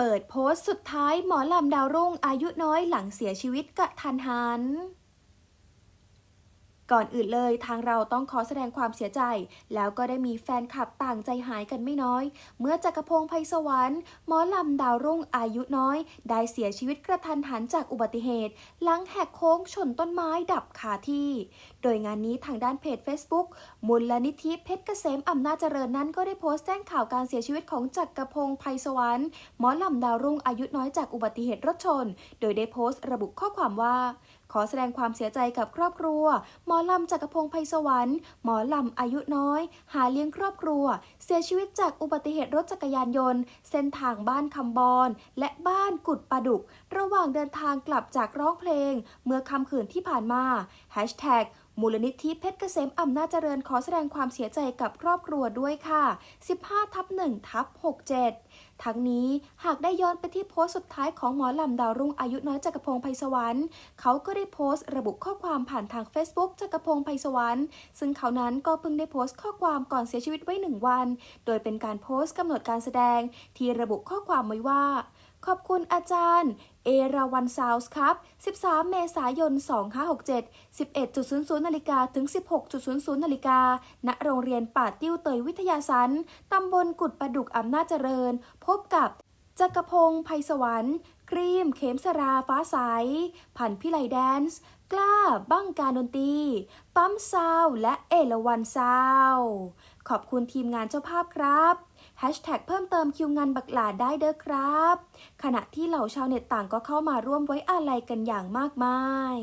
เปิดโพสต์สุดท้ายหมอลำดาวรุ่งอายุน้อยหลังเสียชีวิตกะทันหัน ก่อนอื่นเลยทางเราต้องขอแสดงความเสียใจ แล้วก็ได้มีแฟนคลับต่างใจหายกันไม่น้อย เมื่อจักรพงศ์ไพศวรรค์หมอลำดาวรุ่งอายุน้อย ได้เสียชีวิตกระทันหันจากอุบัติเหตุ หลังแหกโค้งชนต้นไม้ดับคาที่ โดยงานนี้ทางด้านเพจ Facebook มูลลนิธิเพชรเกษมอำนาจเจริญนั้นก็ได้โพสต์แจ้งข่าวการเสียชีวิตของจักรพงศ์ไพศวรรค์หมอลำดาวรุ่งอายุน้อยจากอุบัติเหตุรถชน โดยได้โพสต์ระบุข้อความว่า ขอแสดงความเสียใจกับครอบครัวหมอลำจักรพงศ์ไพศวรรค์หมอลำอายุน้อย หาเลี้ยงครอบครัว เสียชีวิตจากอุบัติเหตุรถจักรยานยนต์ เส้นทางบ้านคำบอนและบ้านกุดปลาดุก ระหว่างเดินทางกลับจากร้องเพลง เมื่อค่ำคืนที่ผ่านมา มูลนิธิเพชรเกษมอำนาจเจริญขอแสดงความเสียใจกับครอบครัวด้วยค่ะ 15ทับ1ทับ67 ทั้งนี้หากได้ย้อนไปที่โพสต์สุดท้ายของหมอลำดาวรุ่งอายุน้อยจักรพงศ์ไพศวรรค์เขาก็ได้โพสต์ระบุข้อความผ่านทาง Facebook จักรพงศ์ไพศวรรค์ซึ่งเขานั้นก็เพิ่งได้โพสต์ข้อความก่อนเสียชีวิตไว้หนึ่งวัน โดยเป็นการโพสต์กำหนดการแสดงที่ระบุข้อความไว้ว่า ขอบคุณอาจารย์ เอราวันซาวส์ครับ 13 เมษายน 2567 11.00นาฬิกาถึง 16.00นาฬิกา ณ โรงเรียนป่าติ้วเตยวิทยาสันตำบลกุดประดุกอำนาจเจริญ พบกับจักรพงศ์ไพศวรรค์ ครีม เขมสราฟ้าใสผันพิไลแดนซ์ กล้าบั้งการดนตรี ปั๊มซาวและเอราวันซาว ขอบคุณทีมงานเจ้าภาพครับแฮชแท็กเพิ่มเติมคิวงานบักหลาได้เด้อครับ ขณะที่เหล่าชาวเน็ตต่างก็เข้ามาร่วมไว้อาลัยกันอย่างมากมาย